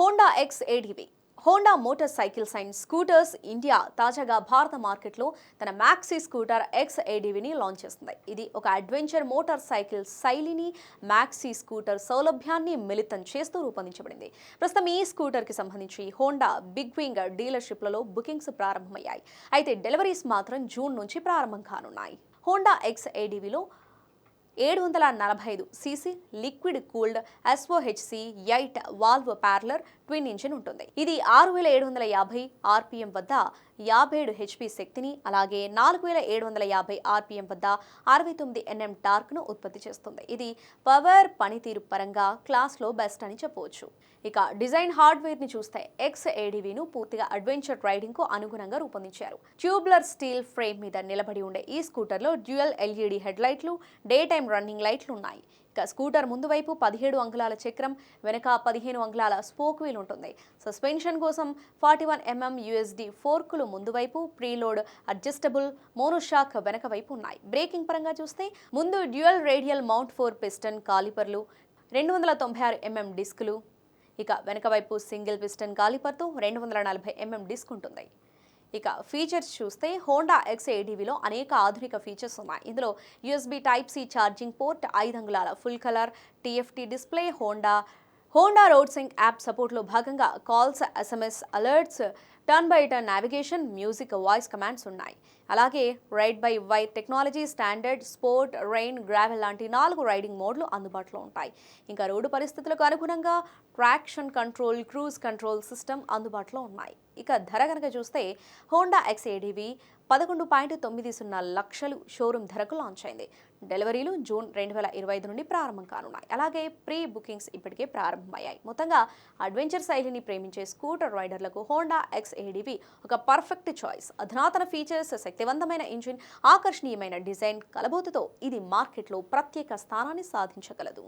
Honda X ADV Honda motorcycles and scooters India తాజాగా భారత మార్కెట్లో తన మ్యాక్సీ స్కూటర్ ఎక్స్ ఏడీవీని లాంచ్ చేస్తుంది. ఇది ఒక అడ్వెంచర్ మోటార్ సైకిల్ శైలిని మ్యాక్సీ స్కూటర్ సౌలభ్యాన్ని మిళితం చేస్తూ రూపొందించబడింది. ప్రస్తుతం ఈ స్కూటర్కి సంబంధించి హోండా బిగ్ వింగ్ డీలర్షిప్లలో బుకింగ్స్ ప్రారంభమయ్యాయి. అయితే డెలివరీస్ మాత్రం జూన్ నుంచి ప్రారంభం కానున్నాయి. హోండా ఎక్స్ ఏడీవీలో ఏడు వందల నలభై ఐదు CC liquid cooled SOHC eight valve parallel twin engine ఉంటుంది. ఇది ఆరు వేల ఏడు వందల యాభై ఆర్పిఎం వద్ద యాభై ఏడు హెచ్పి శక్తిని అలాగే నాలుగు వేల ఏడు వందల యాభై ఆర్పిఎం వద్ద అరవై తొమ్మిది ఎన్ఎం టార్క్ను ఉత్పత్తి చేస్తుంది. ఇది పవర్ పనితీరు పరంగా క్లాస్లో బెస్ట్ అని చెప్పవచ్చు. ఇక డిజైన్ హార్డ్వేర్ని చూస్తే ఎక్స్ ఏడీవీను పూర్తిగా అడ్వెంచర్ రైడింగ్కు అనుగుణంగా రూపొందించారు. ట్యూబ్లర్ స్టీల్ ఫ్రేమ్ మీద నిలబడి ఉండే ఈ స్కూటర్లో డ్యూయల్ ఎల్ఈడి హెడ్లైట్లు డే టైం రన్నింగ్ లైట్లు ఉన్నాయి. ఇక స్కూటర్ ముందు వైపు పదిహేడు అంగుళాల చక్రం వెనక పదిహేను అంగుళాల స్పోక్ వీల్ ఉంటుంది. సస్పెన్షన్ కోసం ఫార్టీ వన్ ఎంఎం యూఎస్డి ఫోర్కులు ముందు వైపు ప్రీలోడ్ అడ్జస్టబుల్ మోనోషాక్ వెనక వైపు ఉన్నాయి. బ్రేకింగ్ పరంగా చూస్తే ముందు dual radial mount four piston కాలిపర్లు రెండు వందల తొంభై ఆరు ఎంఎం డిస్కులు. ఇక వెనక వైపు సింగిల్ పిస్టన్ కాలిపర్తో రెండు వందల నలభై ఎంఎం డిస్క్ ఉంటుంది. ఇక ఫీచర్స్ చూస్తే హోండా ఎక్స్ ఏడీవీలో అనేక ఆధునిక ఫీచర్స్ ఉన్నాయి. ఇందులో USB type C charging port ఐదు అంగుళాల full colour TFT display Honda Honda road sync app సపోర్ట్లో భాగంగా calls SMS alerts turn by turn navigation music voice commands ఉన్నాయి. అలాగే ride by wire technology standard sport rain gravel లాంటి నాలుగు riding మోడ్లు అందుబాటులో ఉంటాయి. ఇంకా రోడ్డు పరిస్థితులకు అనుగుణంగా traction control cruise control system అందుబాటులో ఉన్నాయి. ఇక ధర కనుక చూస్తే హోండా ఎక్స్ఏడివి పదకొండు పాయింట్ తొమ్మిది సున్నా లక్షలు షోరూమ్ ధరకు లాంచ్ అయింది. డెలివరీలు జూన్ రెండు వేల ఇరవై ఐదు నుండి ప్రారంభం కానున్నాయి. అలాగే ప్రీ బుకింగ్స్ ఇప్పటికే ప్రారంభమయ్యాయి. మొత్తంగా అడ్వెంచర్ శైలిని ప్రేమించే స్కూటర్ రైడర్లకు హోండా ఎక్స్ ఏడివి ఒక పర్ఫెక్ట్ చాయిస్ అధునాతన ఫీచర్స్ శక్తివంతమైన ఇంజిన్ ఆకర్షణీయమైన డిజైన్ కలబోతుతో ఇది మార్కెట్లో ప్రత్యేక స్థానాన్ని సాధించగలదు.